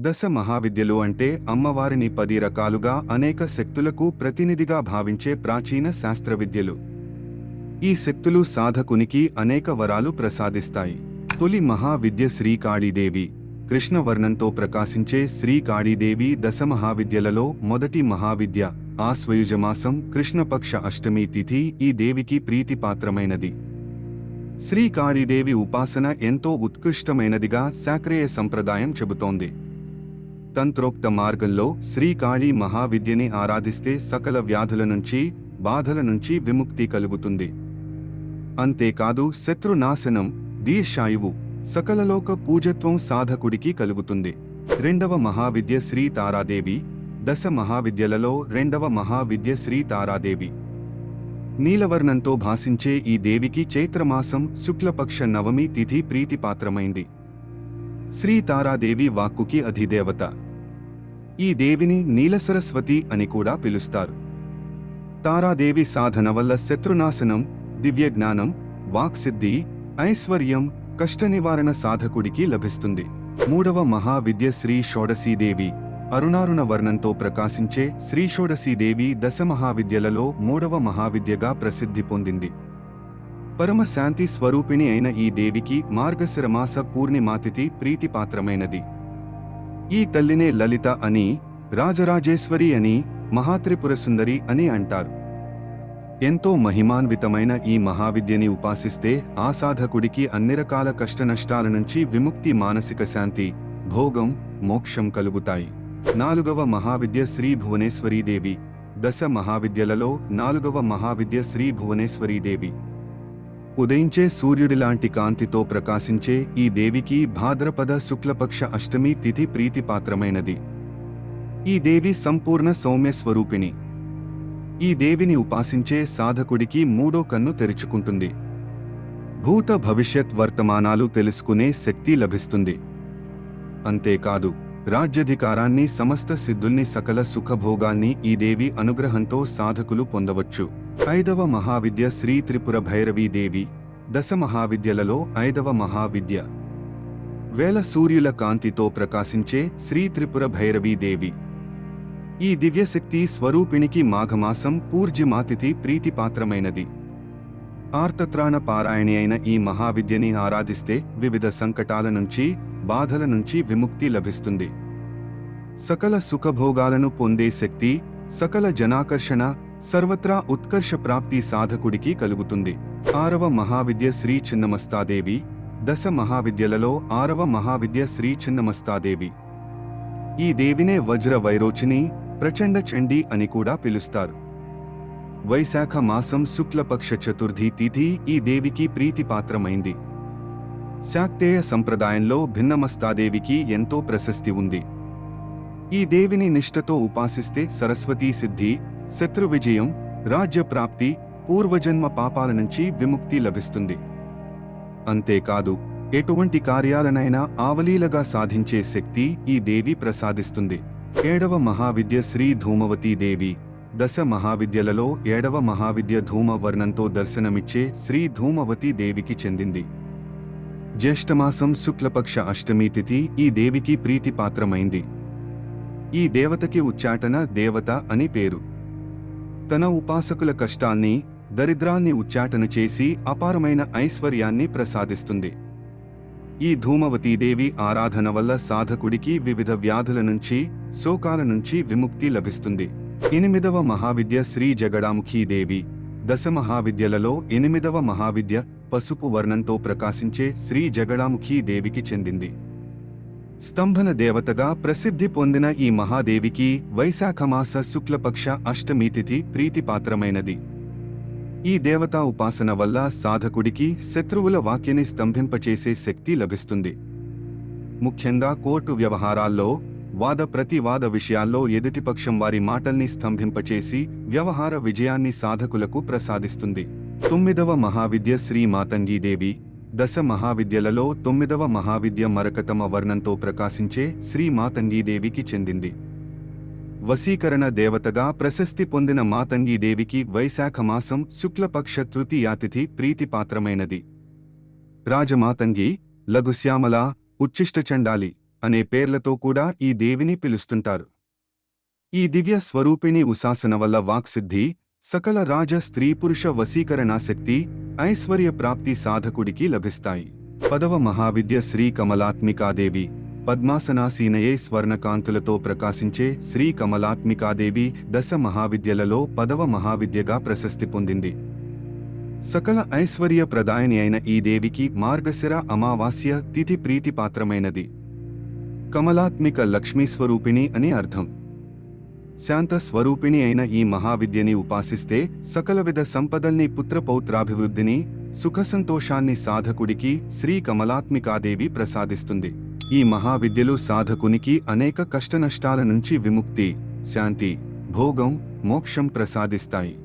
దశ మహావిద్యలు అంటే అమ్మవారిని పది రకాలుగా అనేక శక్తులకు ప్రతినిధిగా భావించే ప్రాచీన శాస్త్ర విద్యలు ఈ శక్తులు సాధకునికి అనేక వరాలు ప్రసాదిస్తాయి. తొలి మహావిద్య శ్రీకాళీదేవి. కృష్ణవర్ణంతో ప్రకాశించే శ్రీకాళీదేవి దశ మహావిద్యలలో మొదటి మహావిద్య. ఆశ్వయుజమాసం కృష్ణపక్ష అష్టమి తిథి ఈ దేవికి ప్రీతిపాత్రమైనది. శ్రీకాళీదేవి ఉపాసన ఎంతో ఉత్కృష్టమైనదిగా శాక్రేయ సంప్రదాయం చెబుతోంది. తంత్రోక్త మార్గంలో శ్రీకాళీ మహావిద్యని ఆరాధిస్తే సకల వ్యాధుల నుంచి బాధల నుంచి విముక్తి కలుగుతుంది. అంతేకాదు శత్రునాశనం దీర్ఘాయువు సకలలోక పూజత్వం సాధకుడికి కలుగుతుంది. రెండవ మహావిద్య శ్రీ తారాదేవి దశ మహావిద్యలలో రెండవ మహావిద్య శ్రీ తారాదేవి. నీలవర్ణంతో భాసించే ఈ దేవికి చైత్రమాసం శుక్లపక్ష నవమి తిథి ప్రీతిపాత్రమైంది. శ్రీ తారాదేవి వాక్కుకి అధిదేవత. ఈ దేవిని నీలసరస్వతి అని కూడా పిలుస్తారు. తారాదేవి సాధన వల్ల శత్రునాశనం దివ్యజ్ఞానం వాక్సిద్ధి ఐశ్వర్యం కష్ట నివారణ సాధకుడికి లభిస్తుంది. మూడవ మహావిద్య శ్రీ షోడశీదేవి. అరుణారుణ వర్ణంతో ప్రకాశించే శ్రీ షోడశీదేవి దశ మహావిద్యలలో మూడవ మహావిద్యగా ప్రసిద్ధి పొందింది. పరమ శాంతి స్వరూపిణి అయిన ఈ దేవికి మార్గశిరమాస పూర్ణిమాతిథి ప్రీతిపాత్రమైనది. ఈ తల్లినే లలిత అని రాజరాజేశ్వరి అని మహాత్రిపుర సుందరి అని అంటారు. ఎంతో మహిమాన్వితమైన ఈ మహావిద్యని ఉపాసిస్తే ఆ సాధకుడికి అన్ని రకాల కష్టనష్టాల నుంచి విముక్తి మానసిక శాంతి భోగం మోక్షం కలుగుతాయి. నాలుగవ మహావిద్య శ్రీ భువనేశ్వరీదేవి. దశ మహావిద్యలలో నాలుగవ మహావిద్య శ్రీ భువనేశ్వరీదేవి. ఉదయించే సూర్యుడిలాంటి కాంతితో ప్రకాశించే ఈ దేవికి భాద్రపద శుక్లపక్ష అష్టమి తిథి ప్రీతిపాత్రమైనది. ఈ దేవి సంపూర్ణ సౌమ్య స్వరూపిణి. ఈ దేవిని ఉపాసించే సాధకుడికి మూడో కన్ను తెరుచుకుంటుంది. భూత భవిష్యత్ వర్తమానాలు తెలుసుకునే శక్తి లభిస్తుంది. అంతేకాదు రాజ్యధికారాన్ని సమస్త సిద్ధుల్ని సకల సుఖభోగాన్ని ఈ దేవి అనుగ్రహంతో సాధకులు పొందవచ్చు. ఐదవ మహావిద్య శ్రీ త్రిపుర భైరవీ దేవి దశ మహావిద్యలలో ఐదవ మహావిద్య. వేల సూర్యుల కాంతితో ప్రకాశించే శ్రీ త్రిపుర భైరవీ దేవి. ఈ దివ్యశక్తి స్వరూపిణికి మాఘమాసం పూర్జిమాతిథి ప్రీతిపాత్రమైనది. ఆర్తత్రాణ పారాయణి అయిన ఈ మహావిద్యని ఆరాధిస్తే వివిధ సంకటాల నుంచి బాధల నుంచి విముక్తి లభిస్తుంది. సకల సుఖభోగాలను పొందే శక్తి సకల జనాకర్షణ సర్వత్రా ఉత్కర్ష ప్రాప్తి సాధకుడికి కలుగుతుంది. ఆరవ మహావిద్య శ్రీ చిన్నమస్తాదేవి దశ మహావిద్యలలో ఆరవ మహావిద్య శ్రీ చిన్నమస్తాదేవి. ఈ దేవినే వజ్ర వైరోచిని ప్రచండ చండి అని కూడా పిలుస్తారు. వైశాఖ మాసం శుక్లపక్ష చతుర్థి తిథి ఈ దేవికి ప్రీతిపాత్రమైంది. శాక్తేయ సంప్రదాయంలో భిన్నమస్తాదేవికి ఎంతో ప్రశస్తి ఉంది. ఈ దేవిని నిష్ఠతో ఉపాసిస్తే సరస్వతీ సిద్ధి శత్రు విజయం రాజ్యప్రాప్తి పూర్వజన్మ పాపాల నుంచి విముక్తి లభిస్తుంది. అంతేకాదు ఎటువంటి కార్యాలనైనా ఆవలీలగా సాధించే శక్తి ఈ దేవి ప్రసాదిస్తుంది. ఏడవ మహావిద్య శ్రీ ధూమవతీ దేవి దశ మహావిద్యలలో ఏడవ మహావిద్య ధూమ వర్ణంతో దర్శనమిచ్చే శ్రీ ధూమవతీ దేవికి చెందింది. జ్యేష్ఠమాసం శుక్లపక్ష అష్టమి తిథి ఈ దేవికి ప్రీతిపాత్రమైంది. ఈ దేవతకి ఉచ్చాటన దేవత అని పేరు. తన ఉపాసకుల కష్టాల్ని దరిద్రాన్ని ఉచ్చాటన చేసి అపారమైన ఐశ్వర్యాన్ని ప్రసాదిస్తుంది. ఈ ధూమవతీదేవి ఆరాధన వల్ల సాధకుడికి వివిధ వ్యాధుల నుంచి శోకాల నుంచి విముక్తి లభిస్తుంది. ఎనిమిదవ మహావిద్య శ్రీ జగడాముఖీదేవి దశ మహావిద్యలలో ఎనిమిదవ మహావిద్య పసుపు వర్ణంతో ప్రకాశించే శ్రీ జగడాముఖీ దేవికి చెందింది. స్తంభన దేవతగా ప్రసిద్ధి పొందిన ఈ మహాదేవికి వైశాఖమాస శుక్లపక్ష అష్టమి తిథి ప్రీతిపాత్రమైనది. ఈ దేవతా ఉపాసన వల్ల సాధకుడికి శత్రువుల వాక్యని స్తంభింపచేసే శక్తి లభిస్తుంది. ముఖ్యంగా కోర్టు వ్యవహారాల్లో వాద ప్రతివాద విషయాల్లో ఎదుటిపక్షం వారి మాటల్ని స్తంభింపచేసి వ్యవహార విజయాన్ని సాధకులకు ప్రసాదిస్తుంది. తొమ్మిదవ మహావిద్య శ్రీ మాతంగీదేవి దశ మహావిద్యలలో తొమ్మిదవ మహావిద్య మరకతమ వర్ణంతో ప్రకాశించే శ్రీ మాతంగీదేవికి చెందింది. వశీకరణ దేవతగా ప్రశస్తి పొందిన మాతంగీదేవికి వైశాఖ మాసం శుక్లపక్ష తృతీయాతిథి ప్రీతిపాత్రమైనది. రాజమాతంగి లఘుశ్యామల ఉచ్చిష్టచండాలి అనే పేర్లతో కూడా ఈ దేవిని పిలుస్తుంటారు. ఈ దివ్య స్వరూపిణి ఉశాసన వల్ల వాక్సిద్ధి సకల రాజ స్త్రీ పురుష వశీకరణాశక్తి ఐశ్వర్య ప్రాప్తి సాధకుడికి లభిస్తాయి. పదవ మహావిద్య శ్రీ కమలాత్మికాదేవి పద్మాసనాసీనయే స్వర్ణకాంతులతో ప్రకాశించే శ్రీ కమలాత్మికాదేవి దశ మహావిద్యలలో పదవ మహావిద్యగా ప్రశస్తి పొందింది. సకల ఐశ్వర్య ప్రదాయని అయిన ఈ దేవికి మార్గశిర అమావాస్య తిథి ప్రీతిపాత్రమైనది. కమలాత్మిక లక్ష్మీ స్వరూపిణి అని అర్థం. శాంత స్వరూపిణి అయిన ఈ మహావిద్యని ఉపాసిస్తే సకలవిధ సంపదల్ని పుత్రపౌత్రాభివృద్ధిని సుఖసంతోషాన్ని సాధకుడికి శ్రీ కమలాత్మికాదేవి ప్రసాదిస్తుంది. ఈ మహావిద్యలు సాధకునికి అనేక కష్టనష్టాల నుంచి విముక్తి శాంతి భోగం మోక్షం ప్రసాదిస్తాయి.